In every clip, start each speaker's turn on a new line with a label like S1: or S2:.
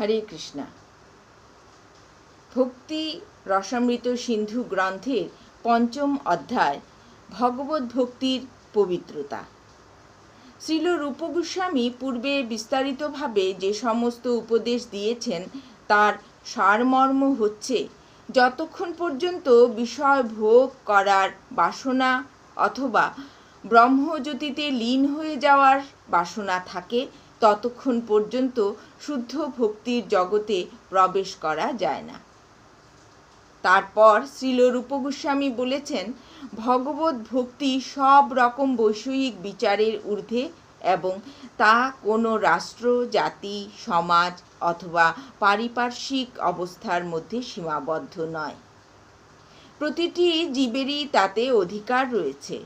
S1: হরে কৃষ্ণা। ভক্তি রসামৃত সিন্ধু গ্রন্থের পঞ্চম অধ্যায়, ভগবত ভক্তির পবিত্রতা। শ্রীল রূপগোস্বামী পূর্বে বিস্তারিতভাবে যে সমস্ত উপদেশ দিয়েছেন, তার সারমর্ম হচ্ছে, যতক্ষণ পর্যন্ত বিষয় ভোগ করার বাসনা অথবা ব্রহ্মজ্যোতিতে লীন হয়ে যাওয়ার বাসনা থাকে ততক্ষণ পর্যন্ত শুদ্ধ ভক্তির জগতে প্রবেশ করা যায় না। তারপর শ্রীল রূপগোস্বামী বলেছেন, ভগবত ভক্তি সব রকম বৈষয়িক বিচারের ঊর্ধ্বে এবং তা কোনো রাষ্ট্র, জাতি, সমাজ অথবা পারিপার্শ্বিক অবস্থার মধ্যে সীমাবদ্ধ নয়। প্রতিটি জীবেরই তাতে অধিকার রয়েছে।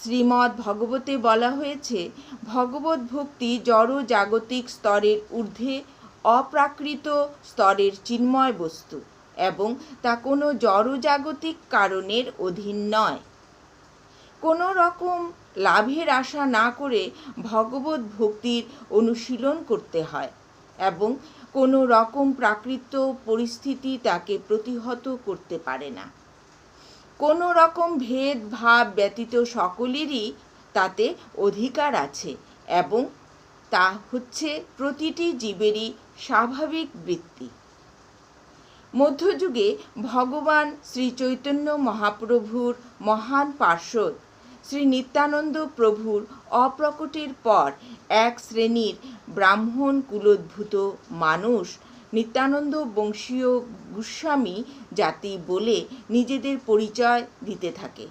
S1: শ্রীমদ্ ভগবতে বলা হয়েছে, ভগবত ভক্তি জড় জাগতিক স্তরের ঊর্ধ্বে অপ্রাকৃত স্তরের চিন্ময় বস্তু এবং তা কোনো জড়জাগতিক কারণের অধীন নয়। কোনো রকম লাভের আশা না করে ভগবত ভক্তির অনুশীলন করতে হয় এবং কোনো রকম প্রাকৃত পরিস্থিতি তাকে প্রতিহত করতে পারে না। কোনো রকম ভেদভাব ব্যতীত সকলেরই তাতে অধিকার আছে এবং তা হচ্ছে প্রতিটি জীবেরই স্বাভাবিক বৃত্তি। মধ্যযুগে ভগবান শ্রী চৈতন্য মহাপ্রভুর মহান পার্শ্বদ শ্রী নিত্যানন্দ প্রভুর অপ্রকটের পর এক শ্রেণির ব্রাহ্মণ কুলোদ্ভূত মানুষ নিত্যানন্দ বংশীয় গোস্বামী জাতি বলে নিজেদের পরিচয় দিতে থাকে।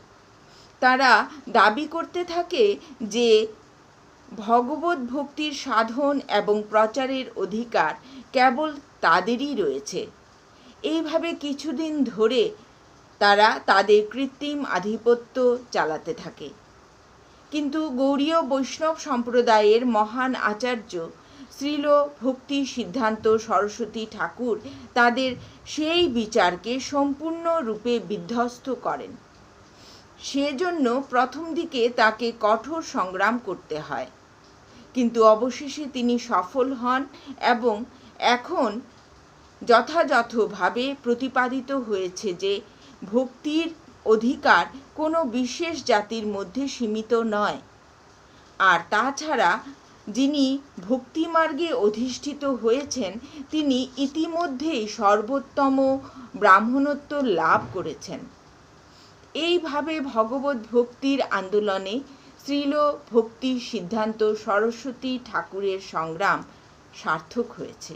S1: তারা দাবি করতে থাকে যে ভগবত ভক্তির সাধন এবং প্রচারের অধিকার কেবল তাদেরই রয়েছে। এইভাবে কিছুদিন ধরে তারা তাদের কৃত্রিম আধিপত্য চালাতে থাকে। কিন্তু গৌরীয় বৈষ্ণব সম্প্রদায়ের মহান আচার্য শ্রীল ভক্তি, সিদ্ধান্ত, সরস্বতী ঠাকুর তাদের সেই বিচারকে সম্পূর্ণরূপে বিধ্বস্ত করেন। সেজন্য প্রথম দিকে তাকে কঠোর সংগ্রাম করতে হয়। কিন্তু অবশেষে তিনি সফল হন এবং এখন যথাযথভাবে প্রতিপাদিত হয়েছে যে ভক্তির অধিকার কোনো বিশেষ জাতির মধ্যে সীমিত নয়। আর তাছাড়া যিনি ভক্তিমার্গে অধিষ্ঠিত হয়েছেন, তিনি ইতিমধ্যেই সর্বোত্তম ব্রাহ্মণত্ব লাভ করেছেন। এইভাবে ভগবত ভক্তির আন্দোলনে শ্রীল ভক্তি সিদ্ধান্ত সরস্বতী ঠাকুরের সংগ্রাম সার্থক হয়েছে।